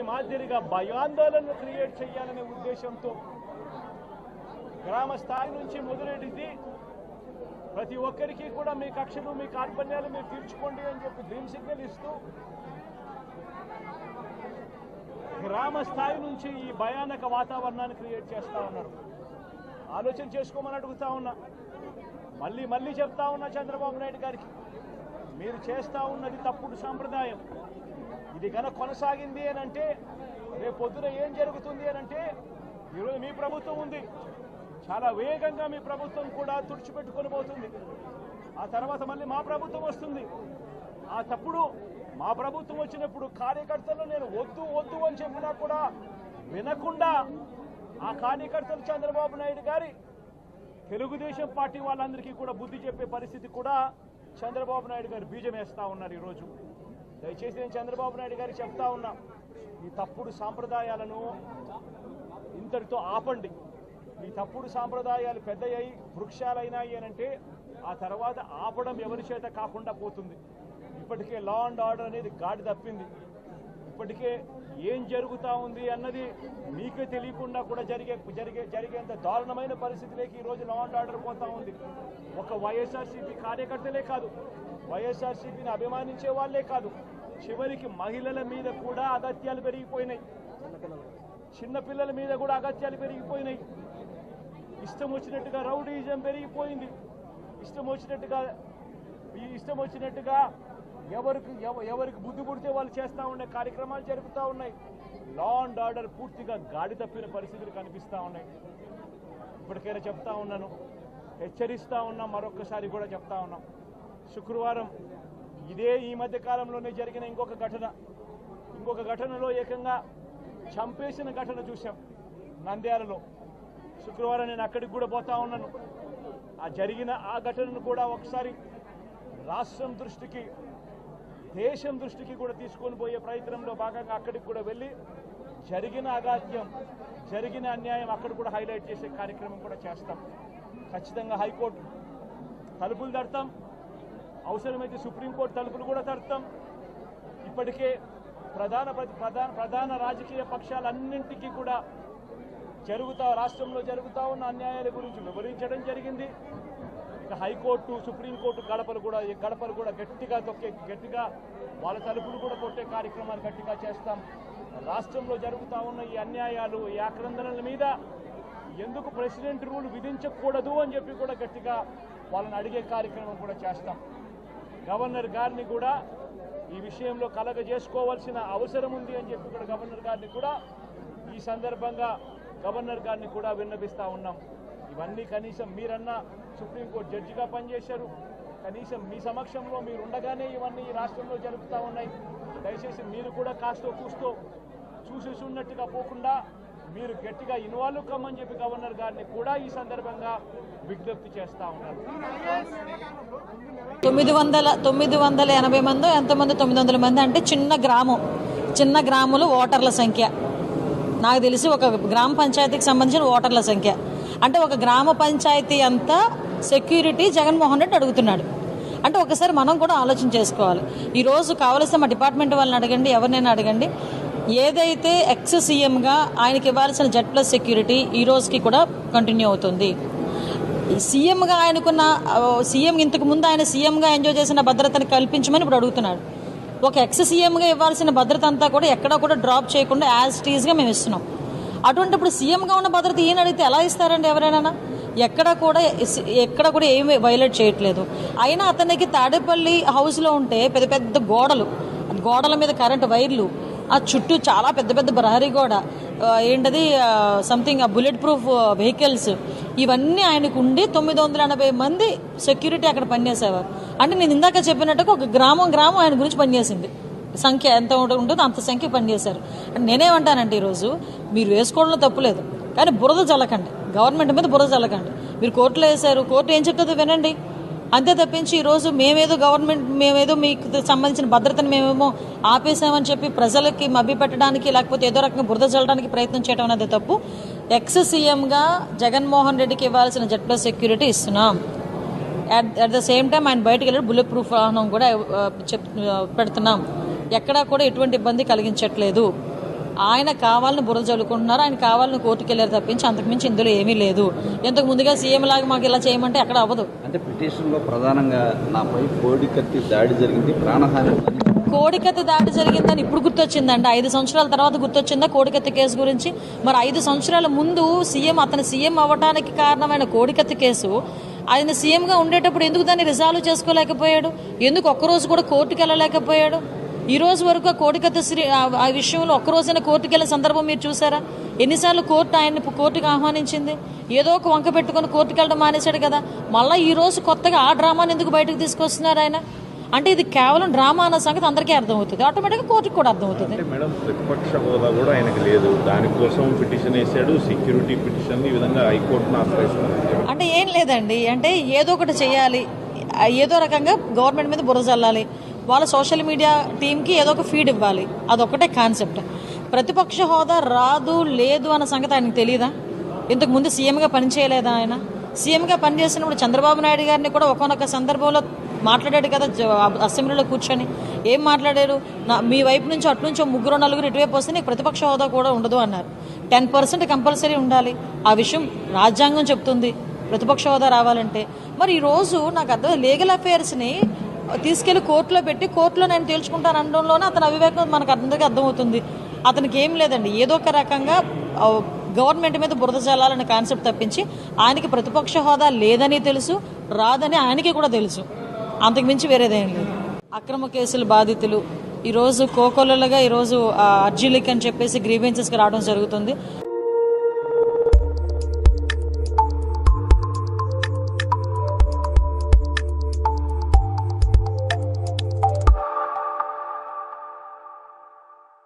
ఈ మాదిరిగా భయాందోళన క్రియేట్ చేయాలనే ఉద్దేశంతో గ్రామ స్థాయి నుంచి మొదలెడితే ప్రతి ఒక్కరికి కూడా మీ కక్షలు మీ కార్పణ్యాలు మీరు తీర్చుకోండి అని చెప్పి గ్రీన్ సిగ్నల్ ఇస్తూ గ్రామ స్థాయి నుంచి ఈ భయానక వాతావరణాన్ని క్రియేట్ చేస్తా ఉన్నారు. ఆలోచన చేసుకోమని అడుగుతా ఉన్నా. మళ్ళీ మళ్ళీ చెప్తా ఉన్నా చంద్రబాబు నాయుడు గారికి. మీరు చేస్తా ఉన్నది తప్పుడు సాంప్రదాయం. ఇది కనుక కొనసాగింది అని అంటే రేపు పొద్దున ఏం జరుగుతుంది అని అంటే ఈరోజు మీ ప్రభుత్వం ఉంది. చాలా వేగంగా మీ ప్రభుత్వం కూడా తుడిచిపెట్టుకొని పోతుంది. ఆ తర్వాత మళ్ళీ మా ప్రభుత్వం వస్తుంది. ఆ తప్పుడు మా ప్రభుత్వం వచ్చినప్పుడు కార్యకర్తలు నేను వద్దు వద్దు అని చెప్పినా కూడా వినకుండా ఆ కార్యకర్తలు చంద్రబాబు నాయుడు గారి తెలుగుదేశం పార్టీ వాళ్ళందరికీ కూడా బుద్ధి చెప్పే పరిస్థితి కూడా చంద్రబాబు నాయుడు గారు బీజం వేస్తా ఉన్నారు ఈరోజు. దయచేసి నేను చంద్రబాబు నాయుడు గారికి చెప్తా ఉన్నా ఈ తప్పుడు సాంప్రదాయాలను ఇంతటితో ఆపండి. ఈ తప్పుడు సాంప్రదాయాలు పెద్దయ్యాయి వృక్షాలైనాయి అని అంటే ఆ తర్వాత ఆపడం ఎవరి చేత కాకుండా పోతుంది. ఇప్పటికే లా అండ్ ఆర్డర్ అనేది గాడి తప్పింది. ఇప్పటికే ఏం జరుగుతా ఉంది అన్నది మీకే తెలియకుండా కూడా జరిగే జరిగే జరిగేంత దారుణమైన పరిస్థితిలోకి ఈరోజు లా అండ్ ఆర్డర్ పోతా ఉంది. ఒక వైఎస్ఆర్సీపీ కార్యకర్తలే కాదు వైఎస్ఆర్సీపీని అభిమానించే వాళ్ళే కాదు చివరికి మహిళల మీద కూడా అగత్యాలు పెరిగిపోయినాయి. చిన్నపిల్లల మీద కూడా అగత్యాలు పెరిగిపోయినాయి. ఇష్టం వచ్చినట్టుగా రౌడీజం పెరిగిపోయింది. ఇష్టం వచ్చినట్టుగా ఈ ఇష్టం వచ్చినట్టుగా ఎవరికి ఎవ- ఎవరికి బుద్ధి పుడితే వాళ్ళు చేస్తూ ఉండే కార్యక్రమాలు జరుగుతూ ఉన్నాయి. లా అండ్ ఆర్డర్ పూర్తిగా గాడి తప్పిన పరిస్థితులు కనిపిస్తూ ఉన్నాయి. ఇప్పటికైనా చెప్తా ఉన్నాను. హెచ్చరిస్తూ ఉన్నాం మరొకసారి కూడా చెప్తా ఉన్నాం. శుక్రవారం ఇదే ఈ మధ్య కాలంలోనే జరిగిన ఇంకొక ఘటన. ఇంకొక ఘటనలో ఏకంగా చంపేసిన ఘటన చూశాం నంద్యాలలో. శుక్రవారం నేను అక్కడికి కూడా పోతా ఉన్నాను. ఆ జరిగిన ఆ ఘటనను కూడా ఒకసారి రాష్ట్రం దృష్టికి దేశం దృష్టికి కూడా తీసుకొని పోయే ప్రయత్నంలో భాగంగా అక్కడికి కూడా వెళ్ళి జరిగిన అగాధ్యం జరిగిన అన్యాయం అక్కడ కూడా హైలైట్ చేసే కార్యక్రమం కూడా చేస్తాం. ఖచ్చితంగా హైకోర్టు తలుపులు తడతాం. అవసరమైతే సుప్రీంకోర్టు తలుపులు కూడా తడతాం. ఇప్పటికే ప్రధాన ప్రధాన ప్రధాన రాజకీయ పక్షాలన్నింటికీ కూడా జరుగుతా రాష్ట్రంలో జరుగుతా ఉన్న అన్యాయాల గురించి వివరించడం జరిగింది. ఇక హైకోర్టు సుప్రీంకోర్టు గడపలు కూడా ఈ గడపలు కూడా గట్టిగా తొక్కే గట్టిగా వాళ్ళ తలుపులు కూడా కొట్టే కార్యక్రమాలు గట్టిగా చేస్తాం. రాష్ట్రంలో జరుగుతూ ఉన్న ఈ అన్యాయాలు ఈ ఆక్రందనల మీద ఎందుకు ప్రెసిడెంట్ రూల్ విధించకూడదు అని చెప్పి కూడా గట్టిగా వాళ్ళని అడిగే కార్యక్రమం కూడా చేస్తాం. గవర్నర్ గారిని కూడా ఈ విషయంలో కలగ చేసుకోవాల్సిన అవసరం ఉంది అని చెప్పి కూడా గవర్నర్ గారిని కూడా ఈ సందర్భంగా గవర్నర్ గారిని కూడా విన్నపిస్తా ఉన్నాం. ఇవన్నీ కనీసం మీరన్నా సుప్రీంకోర్టు జడ్జిగా పనిచేశారు. కనీసం మీ సమక్షంలో మీరు ఉండగానే ఇవన్నీ ఈ రాష్ట్రంలో జరుగుతూ ఉన్నాయి. దయచేసి మీరు కూడా కాస్తో కూస్తో చూసి ఉన్నట్టుగా పోకుండా మీరు గట్టిగా ఇన్వాల్వ్ కమ్మని చెప్పి గవర్నర్ గారిని కూడా ఈ సందర్భంగా విజ్ఞప్తి చేస్తా ఉన్నారు. తొమ్మిది వందల తొమ్మిది వందల ఎనభై మంది ఎంతమంది తొమ్మిది వందల మంది అంటే చిన్న గ్రామం. చిన్న గ్రామంలో ఓటర్ల సంఖ్య. నాకు తెలిసి ఒక గ్రామ పంచాయతీకి సంబంధించిన ఓటర్ల సంఖ్య. అంటే ఒక గ్రామ పంచాయతీ అంతా సెక్యూరిటీ జగన్మోహన్ రెడ్డి అడుగుతున్నాడు. అంటే ఒకసారి మనం కూడా ఆలోచన చేసుకోవాలి. ఈరోజు కావలసిన మా డిపార్ట్మెంట్ వాళ్ళని అడగండి ఎవరినైనా అడగండి. ఏదైతే ఎక్స్ సీఎంగా ఆయనకి ఇవ్వాల్సిన జెడ్ ప్లస్ సెక్యూరిటీ ఈ రోజుకి కూడా కంటిన్యూ అవుతుంది. సీఎంగా ఆయనకున్న సీఎం ఇంతకు ముందు ఆయన సీఎంగా ఎంజాయ్ చేసిన భద్రతను కల్పించమని ఇప్పుడు అడుగుతున్నాడు ఒక ఎక్స్ సీఎంగా ఇవ్వాల్సిన భద్రత అంతా కూడా ఎక్కడా కూడా డ్రాప్ చేయకుండా యాజ్ టీజ్గా మేము ఇస్తున్నాం. అటువంటి ఇప్పుడు సీఎంగా ఉన్న భద్రత ఈయన అడిగితే ఎలా ఇస్తారండి ఎవరైనా? ఎక్కడ కూడా ఎక్కడ కూడా ఏమి వైలేట్ చేయట్లేదు. అయినా అతనికి తాడేపల్లి హౌస్లో ఉంటే పెద్ద పెద్ద గోడలు గోడల మీద కరెంటు వైర్లు ఆ చుట్టూ చాలా పెద్ద పెద్ద ప్రహరీ గోడ ఏంటది సంథింగ్ బుల్లెట్ ప్రూఫ్ వెహికల్స్ ఇవన్నీ ఆయనకు ఉండి తొమ్మిది వందల ఎనభై మంది సెక్యూరిటీ అక్కడ పనిచేసేవారు. అంటే నేను ఇందాక చెప్పినట్టుగా ఒక గ్రామం గ్రామం ఆయన గురించి పనిచేసింది. సంఖ్య ఎంత ఉంటుందో అంత సంఖ్య పనిచేశారు. నేనేమంటానంటే ఈరోజు మీరు వేసుకోవడంలో తప్పులేదు కానీ బురద చల్లకండి గవర్నమెంట్ మీద బురద చల్లకండి మీరు కోర్టులో వేశారు. కోర్టు ఏం చెప్తుందో వినండి. అంతే తప్పించి ఈరోజు మేమేదో గవర్నమెంట్ మేమేదో మీకు సంబంధించిన భద్రతను మేమేమో ఆపేసామని చెప్పి ప్రజలకి మభ్య పెట్టడానికి లేకపోతే ఏదో రకంగా బురద చల్లడానికి ప్రయత్నం చేయడం అనేది తప్పు. ఎక్స్ సీఎంగా జగన్మోహన్ రెడ్డికి ఇవ్వాల్సిన జెడ్ ప్లస్ సెక్యూరిటీ ఇస్తున్నాం. At at the same time ఆయన బయటకు వెళ్ళి బుల్లెట్ ప్రూఫ్ వాహనం కూడా చెప్ పెడుతున్నాం. ఎక్కడా కూడా ఎటువంటి ఇబ్బంది కలిగించట్లేదు. ఆయన కావాలని బుర్ర చల్లుకుంటున్నారు ఆయన కావాలని కోర్టుకు వెళ్ళారు తప్పించి అంతకుమించి ఇందులో ఏమీ లేదు. ఇంతకు ముందుగా సీఎం లాగా మాకు ఇలా చేయమంటే ఎక్కడ అవ్వదు. అంటే పిటిషన్లో ప్రధానంగా నాపై కోడి కత్తి దాడి జరిగింది ప్రాణహాని కోడికత్తి దాడి జరిగిందని ఇప్పుడు గుర్తొచ్చిందండి. ఐదు సంవత్సరాల తర్వాత గుర్తొచ్చిందా కోడికత్తి కేసు గురించి? మరి ఐదు సంవత్సరాల ముందు సీఎం అతను సీఎం అవ్వడానికి కారణమైన కోడికత్తి కేసు ఆయన సీఎంగా ఉండేటప్పుడు ఎందుకు దాన్ని రిజాల్వ్ చేసుకోలేకపోయాడు? ఎందుకు ఒక్కరోజు కూడా కోర్టుకు వెళ్ళలేకపోయాడు ఈ రోజు వరకు ఆ కోడికత్తి శ్రీ ఆ- విషయంలో ఒక్కరోజైనా కోర్టుకు వెళ్ళిన సందర్భం మీరు చూసారా? ఎన్నిసార్లు కోర్టు ఆయన్ని కోర్టుకు ఆహ్వానించింది? ఏదో ఒక వంక పెట్టుకొని కోర్టుకు వెళ్ళడం మానేశాడు కదా. మళ్ళీ ఈ రోజు కొత్తగా ఆ డ్రామాని ఎందుకు బయటకు తీసుకొస్తున్నారు ఆయన? అంటే ఇది కేవలం డ్రామా అన్న సంగతి అందరికీ అర్థమవుతుంది. ఆటోమేటిక్గా కోర్టుకు కూడా అర్థమవుతుంది. అంటే మేడం ప్రతిపక్ష హోదా కూడా ఆయనకు లేదు. దానికోసం పిటిషన్ వేశాడు. సెక్యూరిటీ పిటిషన్ ఈ విధంగా హైకోర్టును ఆశ్రయిస్తున్నారు. అంటే ఏం లేదండి. అంటే ఏదో ఒకటి చేయాలి. ఏదో రకంగా గవర్నమెంట్ మీద బుర్ర చల్లాలి వాళ్ళ సోషల్ మీడియా టీంకి ఏదో ఒక ఫీడ్ ఇవ్వాలి. అదొకటే కాన్సెప్ట్ ప్రతిపక్ష హోదా రాదు లేదు అన్న సంగతి ఆయనకు తెలియదా ఇంతకు ముందు సీఎంగా పనిచేయలేదా ఆయన? సీఎంగా పనిచేసినప్పుడు చంద్రబాబు నాయుడు గారిని కూడా ఒకనొక సందర్భంలో మాట్లాడాడు కదా అసెంబ్లీలో కూర్చొని. ఏం మాట్లాడారు? నా మీ వైపు నుంచి అటు నుంచి ముగ్గురు నలుగురు ఇటువైపు వస్తే నీకు ప్రతిపక్ష హోదా కూడా ఉండదు అన్నారు. టెన్ పర్సెంట్ కంపల్సరీ ఉండాలి. ఆ విషయం రాజ్యాంగం చెప్తుంది. ప్రతిపక్ష హోదా రావాలంటే. మరి ఈరోజు నాకు అర్థం లీగల్ అఫైర్స్ని తీసుకెళ్ళి కోర్టులో పెట్టి కోర్టులో నేను తేల్చుకుంటాను అనడంలోనే అతని అవివేకం మనకు అందరికీ అర్థమవుతుంది. అతనికి ఏం లేదండి. ఏదో ఒక రకంగా గవర్నమెంట్ మీద బురద చల్లాలనే కాన్సెప్ట్ తప్పించి ఆయనకి ప్రతిపక్ష హోదా లేదని తెలుసు రాదని ఆయనకి కూడా తెలుసు. అంతకుమించి వేరేదేం లేదు. అక్రమ కేసుల బాధితులు ఈరోజు కోకొల్లలుగా ఈరోజు అర్జీలకి అని చెప్పేసి గ్రీవెన్సెస్కి రావడం జరుగుతుంది.